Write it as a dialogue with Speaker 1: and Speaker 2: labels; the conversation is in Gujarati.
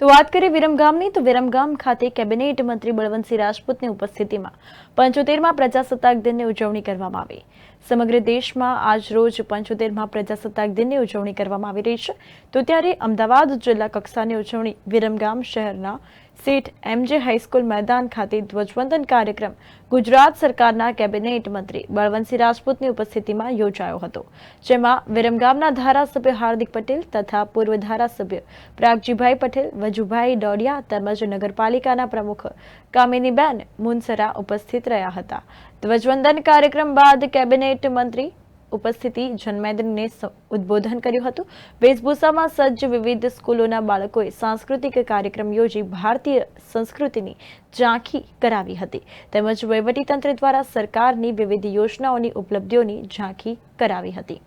Speaker 1: તો વાત કરીએ વિરમગામની, તો વિરમગામ ખાતે કેબિનેટ મંત્રી બળવંતસિંહ રાજપૂતની ઉપસ્થિતિમાં પંચોતેરમાં પ્રજાસત્તાક દિનની ઉજવણી કરવામાં આવી. સમગ્ર દેશમાં આજ રોજ પંચોતેરમાં પ્રજાસત્તાક દિનની ઉજવણી કરવામાં આવી રહી છે. તો ત્યારે અમદાવાદ જિલ્લા કક્ષાની ઉજવણી વિરમગામ શહેરના સેઠ એમજે હાઈસ્કૂલ મેદાન ખાતે ધ્વજવંદન કાર્યક્રમ ગુજરાત સરકારના કેબિનેટ મંત્રી બળવંતસિંહ રાજપૂતની ઉપસ્થિતિમાં યોજાયો હતો, જેમાં વિરમગામના ધારાસભ્ય હાર્દિક પટેલ તથા પૂર્વ ધારાસભ્ય પ્રાગજીભાઈ પટેલ, વજુભાઈ ડોડિયા તેમજ નગરપાલિકાના પ્રમુખ કામિનીબેન મુનસરા ઉપસ્થિત રહ્યા હતા. ધ્વજવંદન કાર્યક્રમ બાદ કેબિનેટ મંત્રી ઉપસ્થિતિ જનમેદનીને ઉદ્બોધન કર્યું હતું. વેશભૂષામાં સજ્જ વિવિધ સ્કૂલોના બાળકોએ સાંસ્કૃતિક કાર્યક્રમ યોજી ભારતીય સંસ્કૃતિની ઝાંખી કરાવી હતી. તેમજ વહીવટીતંત્ર દ્વારા સરકારની વિવિધ યોજનાઓની ઉપલબ્ધિઓની ઝાંખી કરાવી હતી.